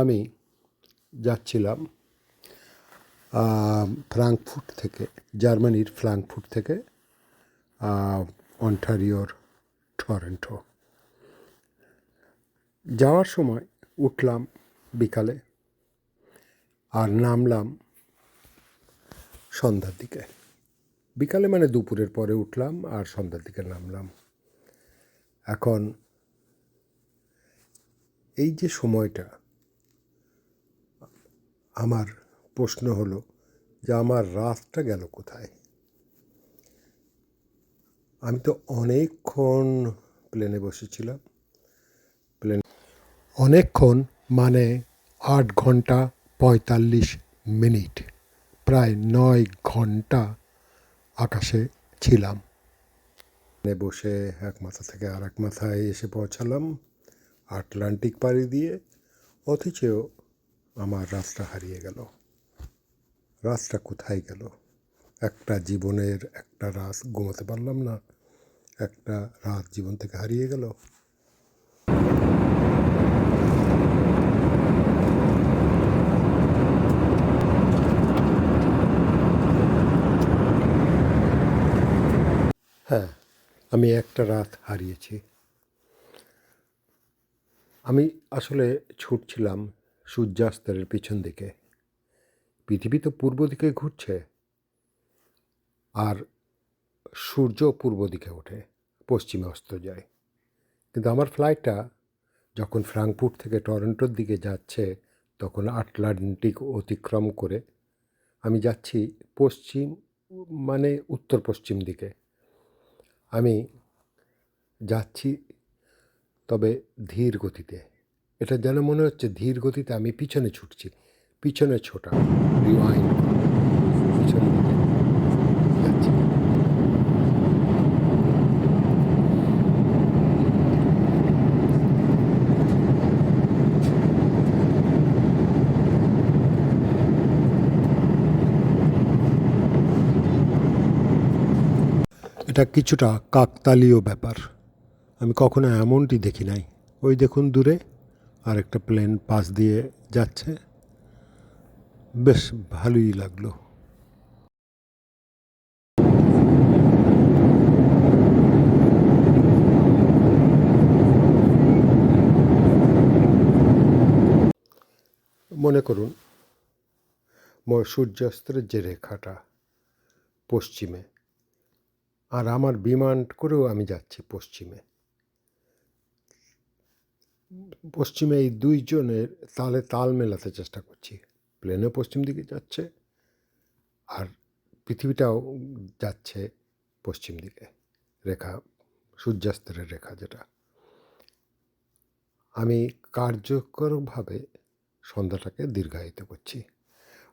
আমি যাচ্ছিলাম ফ্রাঙ্কফুট থেকে, জার্মানির ফ্রাঙ্কফুট থেকে অন্টারিওর টরেন্টো। যাওয়ার সময় উঠলাম বিকালে আর নামলাম সন্ধ্যার দিকে। বিকালে মানে দুপুরের পরে উঠলাম আর সন্ধ্যার দিকে নামলাম। এখন এই যে সময়টা আমার প্রশ্ন হলো যে আমার রাতটা গেল কোথায়? আমি তো অনেকক্ষণ প্লেনে বসেছিলাম। প্লেন অনেকক্ষণ মানে আট ঘণ্টা পঁয়তাল্লিশ মিনিট, প্রায় নয় ঘণ্টা আকাশে ছিলাম। বসে এক মাথা থেকে আর এক মাথায় এসে পৌঁছালাম আটলান্টিক পাড়ি দিয়ে, অথচ আমার রাতটা হারিয়ে গেল। রাতটা কোথায় গেল? একটা জীবনের একটা রাত ঘুমাতে পারলাম না। একটা রাত জীবন থেকে হারিয়ে গেল। হ্যাঁ আমি একটা রাত হারিয়েছি। আমি আসলে ছুটছিলাম সূর্যাস্তের পিছন দিকে। পৃথিবী তো পূর্ব দিকে ঘুরছে। আর সূর্য পূর্ব দিকে ওঠে, পশ্চিমে অস্ত যায়। কিন্তু আমার ফ্লাইটটা যখন ফ্রাঙ্কফুট থেকে টরন্টোর দিকে যাচ্ছে, তখন আটলান্টিক অতিক্রম করে আমি যাচ্ছি পশ্চিম মানে উত্তর পশ্চিম দিকে। আমি যাচ্ছি তবে ধীর গতিতে। এটা যেন মনে হচ্ছে ধীর গতিতে আমি পিছনে ছুটছি। পিছনে ছোটা। এটা কিছুটা কাকতালীয় ব্যাপার। আমি কখনো এমনটি দেখি নাই। ওই দেখুন দূরে। আর একটা প্লেন পাশ দিয়ে যাচ্ছে। বেশ ভালোই লাগল। মনে করুন সূর্যাস্তের যে রেখাটা পশ্চিমে, আর আমার বিমান করেও আমি যাচ্ছি পশ্চিমে। পশ্চিমে এই দুইজনের তালে তাল মেলাতে চেষ্টা করছি। প্লেনও পশ্চিম দিকে যাচ্ছে আর পৃথিবীটাও যাচ্ছে পশ্চিম দিকে। রেখা, সূর্যাস্তের রেখা যেটা। আমি কার্যকরভাবে সন্ধ্যাটাকে দীর্ঘায়িত করছি।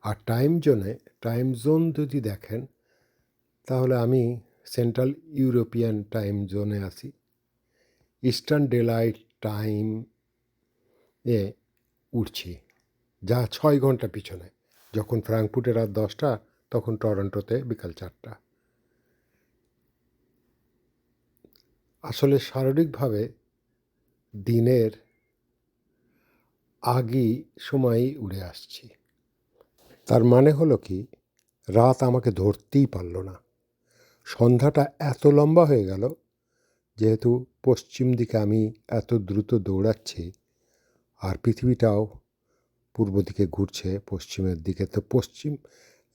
আর টাইম জোনে, টাইম জোন যদি দেখেন, তাহলে আমি সেন্ট্রাল ইউরোপিয়ান টাইম জোনে আছি। ইস্টার্ন ডেলাইট টাইম এ উঠছি। যা ছয় ঘণ্টা পিছনে। যখন ফ্রাঙ্কফুটে রাত দশটা, তখন টরন্টোতে বিকাল চারটা। আসলে শারীরিকভাবে দিনের আগেই সময়ই উড়ে আসছি। তার মানে হলো কি, রাত আমাকে ধরতেই পারল না। সন্ধ্যাটা এত লম্বা হয়ে গেল যেহেতু পশ্চিম দিকে আমি এত দ্রুত দৌড়াচ্ছি আর পৃথিবীটাও পূর্ব দিকে ঘুরছে, পশ্চিমের দিকে। তো পশ্চিম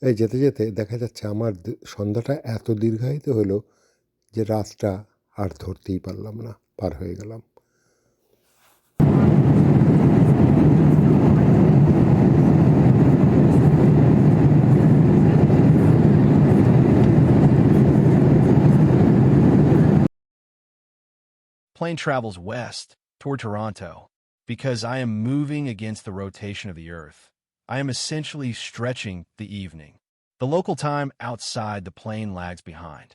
যেতে যেতে দেখা যাচ্ছে আমার সন্ধ্যাটা এত দীর্ঘায়িত হলো যে রাতটা আর ধরতেই পারলাম না, পার হয়ে গেলাম। Plane travels west toward Toronto because I am moving against the rotation of the Earth. I am essentially stretching the evening. The local time outside the plane lags behind.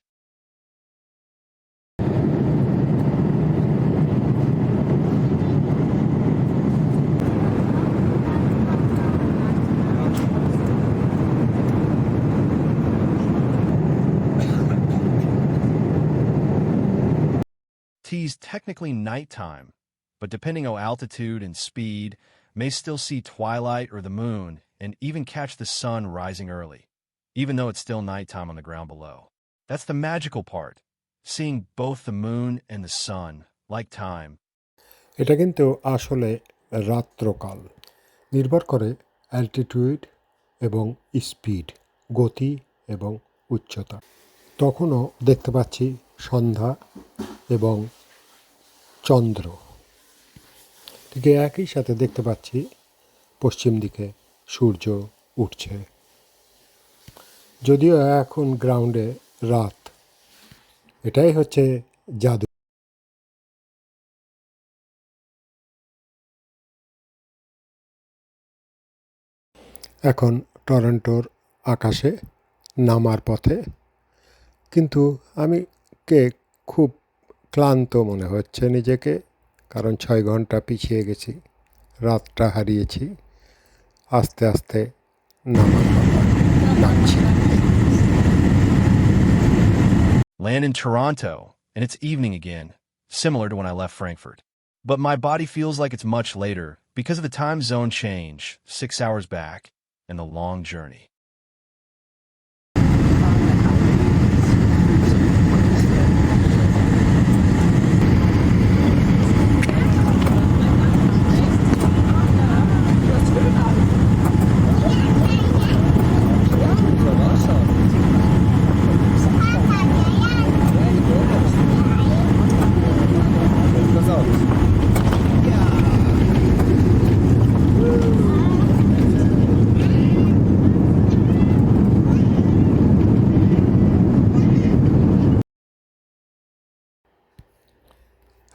T's technically nighttime, but depending on altitude and speed, may still see twilight or the moon, and even catch the sun rising early, even though it's still nighttime on the ground below. That's the magical part, seeing both the moon and the sun, like time. এটা কিন্তু আসলে রাত্রকাল নির্ভর করে altitude এবং speed গতি এবং উচ্চতা তখনও দেখতে পাচ্ছি সন্ধ্যা এবং চন্দ্র। ঠিক একই সাথে দেখতে পাচ্ছি, পশ্চিম দিকে সূর্য উঠছে। যদিও এখন গ্রাউন্ডে রাত, এটাই হচ্ছে জাদু। এখন টরন্টোর আকাশে নামার পথে, কিন্তু আমি কে খুব ক্লান্ত মনে হচ্ছে নিজেকে কারণ ছয় ঘন্টা পিছিয়ে গেছি রাতটা হারিয়েছি আস্তে আস্তে নামার কথা নামছি Land in Toronto, and it's evening again, similar to when I left Frankfurt. But my body feels like it's much later because of the time zone change, six hours back, and the long journey.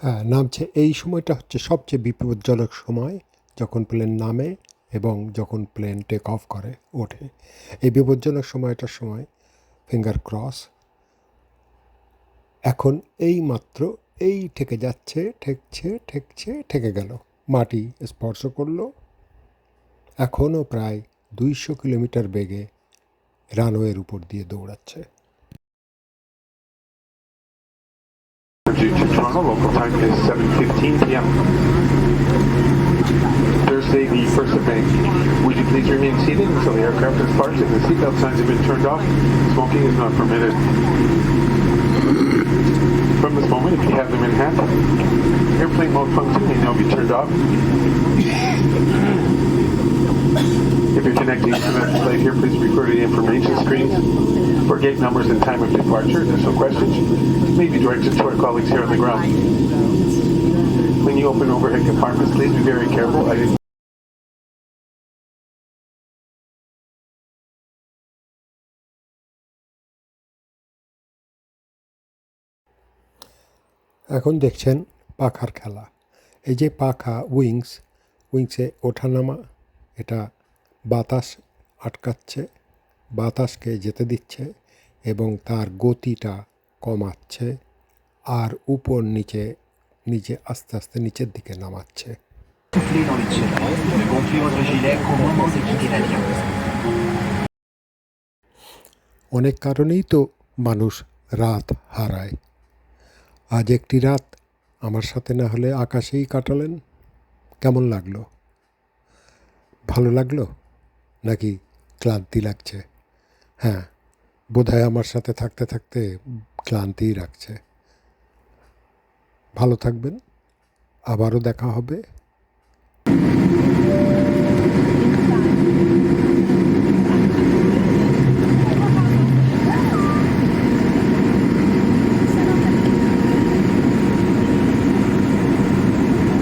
নামছে এই সময়টা হচ্ছে সবচেয়ে বিপজ্জনক সময় যখন plane নামে এবং যখন প্লেন টেক অফ করে, ওঠে। এই বিপজ্জনক সময়টার সময় ফিঙ্গার ক্রস এখন এই মাত্র এই ঠেকে যাচ্ছে, ঠেকছে ঠেকছে, ঠেকে গেল। মাটি স্পর্শ করল। এখনও প্রায় দুইশো কিলোমিটার বেগে রানওয়ের উপর দিয়ে দৌড়াচ্ছে। Toronto, local time is 7.15 p.m. Thursday, the 1st of May. Would you please remain seated until the aircraft is parked and the seatbelt signs have been turned off? Smoking is not permitted. From this moment, if you have them in hand, airplane mode function may now be turned off If you're connecting to the flight here, please refer to the information screens for gate numbers and time of departure. Additional questions may be directed to our colleagues here on the ground. When you open overhead compartments, please be very careful. I didn't এখন দেখছেন পাখার খেলা এই যে পাখা wings উইংসে ওঠানামা এটা বাতাস আটকাচ্ছে, বাতাসকে যেতে দিচ্ছে এবং তার গতিটা কমাচ্ছে আর উপর নিচে নিচে আস্তে আস্তে নিচের দিকে নামাচ্ছে. অনেক কারণেই তো মানুষ রাত হারায়। আজ একটি রাত আমার সাথে না হলে আকাশেই কাটালেন। কেমন লাগল? ভালো লাগল? নাকি ক্লান্তি লাগছে? হ্যাঁ বোধহয় আমার সাথে থাকতে থাকতে ক্লান্তিই রাখছে ভালো থাকবেন। আবারও দেখা হবে।